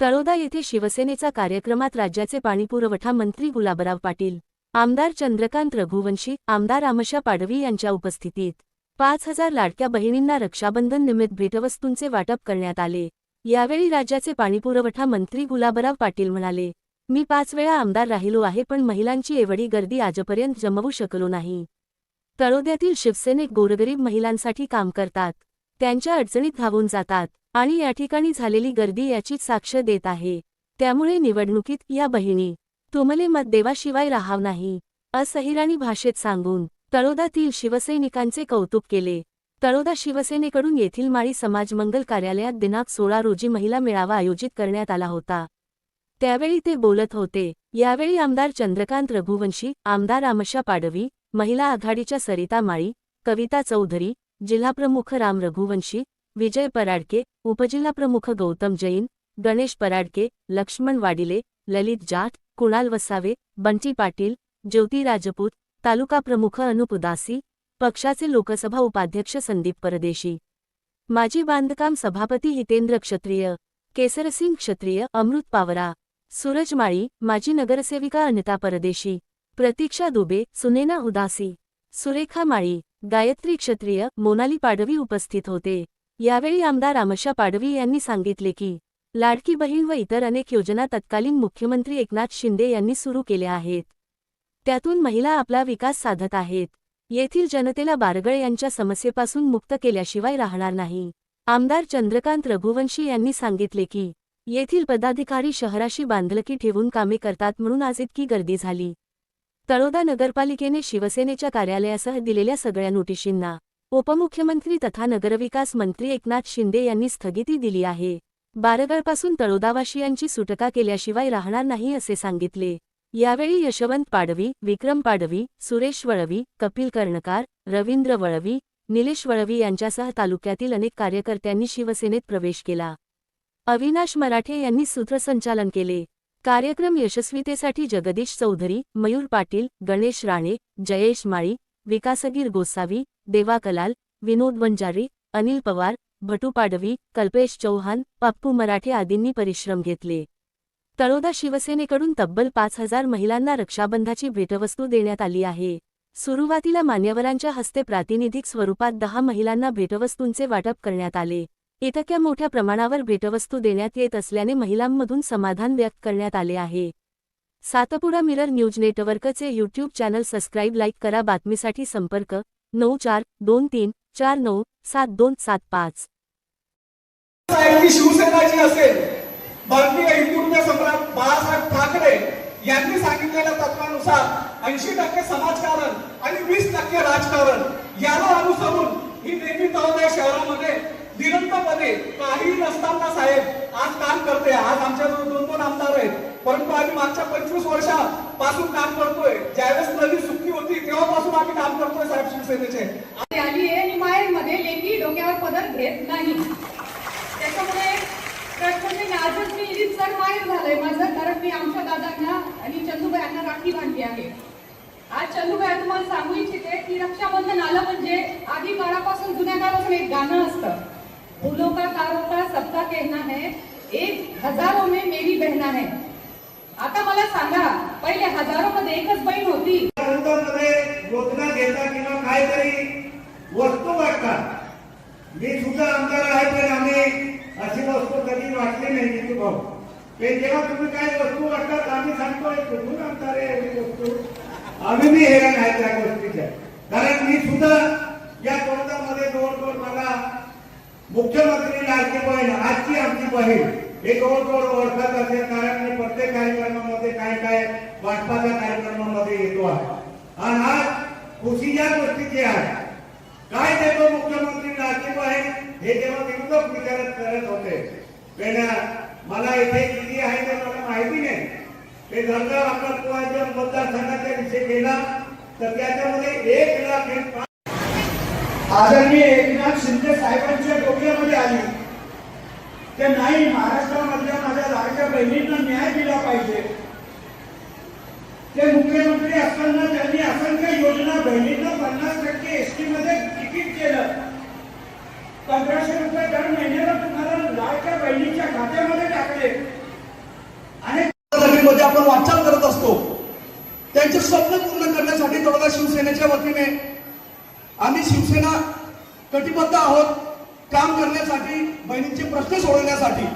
तळोदा येथे शिवसेनेचा कार्यक्रमात राज्याचे पाणीपुरवठा मंत्री गुलाबराव पाटील आमदार चंद्रकांत रघुवंशी आमदार आमशा पाडवी यांच्या उपस्थितीत पाच हजार लाडक्या बहिणींना रक्षाबंधन निमित्त भेटवस्तूंचे वाटप करण्यात आले. यावेळी राज्याचे पाणीपुरवठा मंत्री गुलाबराव पाटील म्हणाले मी पाच वेळा आमदार राहिलो आहे पण महिलांची एवढी गर्दी आजपर्यंत जमवू शकलो नाही. तळोद्यातील शिवसेनेक गोरगरीब महिलांसाठी काम करतात. त्यांच्या अडचणीत धावून जातात. आणि या ठिकाणी झालेली गर्दी याचीच साक्ष देत आहे. त्यामुळे निवडणुकीत या बहिणी तुमले मत देवाशिवाय राहाव नाही असहिराणी भाषेत सांगून तळोदातील शिवसैनिकांचे कौतुक केले. तळोदा शिवसेनेकडून येथील माळी समाज मंगल कार्यालयात दिनांक सोळा रोजी महिला मेळावा आयोजित करण्यात आला होता. त्यावेळी ते बोलत होते यावेळी आमदार चंद्रकांत रघुवंशी आमदार आमशा पाडवी महिला आघाडीच्या सरिता माळी कविता चौधरी जिल्हाप्रमुख राम रघुवंशी विजय पराडके उपजिल्हाप्रमुख गौतम जैन गणेश पराडके लक्ष्मण वाडिले ललित जाट कुणाल वसावे बंटी पाटील ज्योती राजपूत तालुका प्रमुख अनुप उदासी पक्षाचे लोकसभा उपाध्यक्ष संदीप परदेशी. माजी बांधकाम सभापती हितेंद्र क्षत्रिय केसरसिंग क्षत्रिय अमृत पावरा सूरज माळी माजी नगरसेविका अनिता परदेशी प्रतीक्षा दुबे सुनेना उदासी सुरेखा माळी गायत्री क्षत्रिय मोनाली पाडवी उपस्थित होते. यावेळी आमदार आमशा पाडवी यांनी सांगितले की लाडकी बहीण व इतर अनेक योजना तत्कालीन मुख्यमंत्री एकनाथ शिंदे यांनी सुरू केल्या आहेत. त्यातून महिला आपला विकास साधत आहेत. येथील जनतेला बारगळ यांच्या समस्येपासून मुक्त केल्याशिवाय राहणार नाही. आमदार चंद्रकांत रघुवंशी यांनी सांगितले की येथील पदाधिकारी शहराशी बांधलकी ठेवून कामे करतात म्हणून आज इतकी गर्दी झाली. तळोदा नगरपालिकेने शिवसेनेच्या कार्यालयासह दिलेल्या सगळ्या नोटिशींना उपमुख्यमंत्री तथा नगरविकास मंत्री एकनाथ शिंदे यांनी स्थगिती दिली आहे. बारगळपासून तळोदावाशियांची सुटका केल्याशिवाय राहणार नाही असे सांगितले. यावेळी यशवंत पाडवी विक्रम पाडवी सुरेश वळवी कपिल कर्णकार रवींद्र वळवी निलेश वळवी यांच्यासह तालुक्यातील अनेक कार्यकर्त्यांनी शिवसेनेत प्रवेश केला. अविनाश मराठे यांनी सूत्रसंचालन केले. कार्यक्रम यशस्वीतेसाठी जगदीश चौधरी मयूर पाटील गणेश राणे जयेश माळी विकासगीर गोसावी देवा कलाल विनोद वंजारी अनिल पवार भटू पाडवी कल्पेश चौहान पप्पू मराठे आदींनी परिश्रम घेतले. तळोदा शिवसेनेकडून तब्बल पाच हजार महिलांना रक्षाबंधाची भेटवस्तू देण्यात आली आहे. सुरुवातीला मान्यवरांच्या हस्ते प्रातिनिधिक स्वरूपात दहा महिलांना भेटवस्तूंचे वाटप करण्यात आले. इतक्या मोठ्या प्रमाणावर भेटवस्तू देण्यात येत असल्याने महिलांमधून समाधान व्यक्त करण्यात आले आहे. सातपुडा मिरर न्यूज नेटवर्कचे यूट्यूब चॅनल सबस्क्राईब लाईक करा बातमीसाठी संपर्क नऊ चार दोन तीन चार नऊ सात दोन सात पाच. शिवसेनाची असेल भारतीय हिंदुत्व सम्राट बाळासाहेब ठाकरे यांनी सांगितलेल्या तत्वानुसार ऐंशी टक्के समाजकारण आणि वीस टक्के राजकारण याला अनुसरून ही नेहमी तळोदा शहरामध्ये निरंतरपणे काही नसताना साहेब आज काम करते. आज आमच्याजवळ दोन दोन आमदार आहेत. परंतु आम्ही मागच्या पंचवीस वर्षापासून काम करतोय. ज्यावेळेस नवी तेव्हापासून आम्ही काम करतोय साहेब शिवसेनेचे. ती आली आहे आणि लेखी डोक्यावर पदर घेत नाही. त्याच्यामुळे म्हणजे आजच मी सर माहेर झालंय माझं कारण मी आमच्या दादांना आणि चंदूबाईंना राखी बांधली आहे. आज चंदूबाई तुम्हाला सांगू इच्छिते की रक्षाबंधन आलं म्हणजे आधी काळापासून जुन्या काळापासून एक गाणं असतं. फुलो का कारोका सबका कहना है एक हजारो में मेरी बहना है. आता मला सांगा पहिले हजारो मध्ये एकच बहीण होती मध्ये योजना घेता किंवा काहीतरी वस्तू वाटतात मी सुद्धा आमदार आहे पण आम्ही अशी वस्तू कधी वाटली भाऊ. ते जेव्हा तुम्ही काय वस्तू वाटतात आम्ही सांगतोय कुठून आणता रे? एवढी वस्तू आम्ही मी हैराण आहे त्या गोष्टीच्या. कारण मी सुद्धा या कोर्टामध्ये जवळजवळ मला मुख्यमंत्री लाडकी बहीण आजची आमची बहीण हे जवळजवळ ओळखत असेल कारण मी प्रत्येक कार्यक्रमामध्ये काय काय वाटपाच्या कार्यक्रमामध्ये येतो आहे. आणि आज खुशी या गोष्टीची आहे. काय देतो मुख्यमंत्री लाडकी बहीण? हे जेव्हा निवडणूक विचारत करत होते पहिल्या मला इथे किती आहे ते मला माहिती नाही. ते जर आपला कुवाच्या मतदारसंघाचा विषय केला तर त्याच्यामध्ये एक लाख आदरणीय एकनाथ शिंदे साहेबांच्या डोक्यामध्ये आली. ते नाही महाराष्ट्रामधल्या माझ्या लाडक्या बहिणींना न्याय दिला पाहिजे. ते मुख्यमंत्री असताना त्यांनी असंख्य योजना बहिणींना पन्नास टक्के एसटी मध्ये त्यांचे स्वप्न पूर्ण करण्यासाठी तळोदा शिवसेनेच्या वतीने आम्ही शिवसेना कटिबद्ध आहोत. काम करण्यासाठी बहिणींचे प्रश्न सोडवण्यासाठी